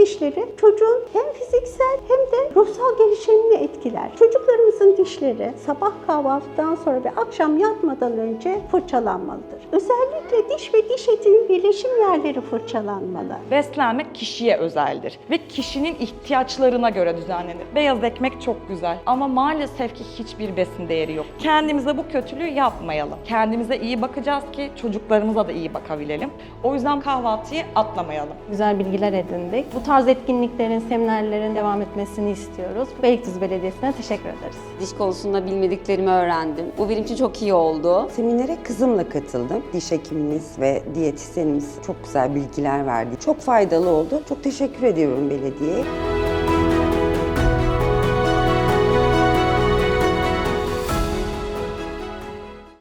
dişleri çocuğun hem fiziksel etkiler. Çocuklarımızın dişleri sabah kahvaltıdan sonra ve akşam yatmadan önce fırçalanmalıdır. Özellikle diş ve diş etinin birleşim yerleri fırçalanmalı. Beslenmek kişiye özeldir ve kişinin ihtiyaçlarına göre düzenlenir. Beyaz ekmek çok güzel ama maalesef ki hiçbir besin değeri yok. Kendimize bu kötülüğü yapmayalım. Kendimize iyi bakacağız ki çocuklarımıza da iyi bakabilelim. O yüzden kahvaltıyı atlamayalım. Güzel bilgiler edindik. Bu tarz etkinliklerin, seminerlerin devam etmesini istiyoruz. Beylikdüzü Belediyesi'ne teşekkür ederiz. Diş konusunda bilmediklerimi öğrendim. Bu benim için çok iyi oldu. Seminere kızımla katıldım. Diş hekimimiz ve diyetisyenimiz çok güzel bilgiler verdi. Çok faydalı oldu. Çok teşekkür ediyorum belediyeye.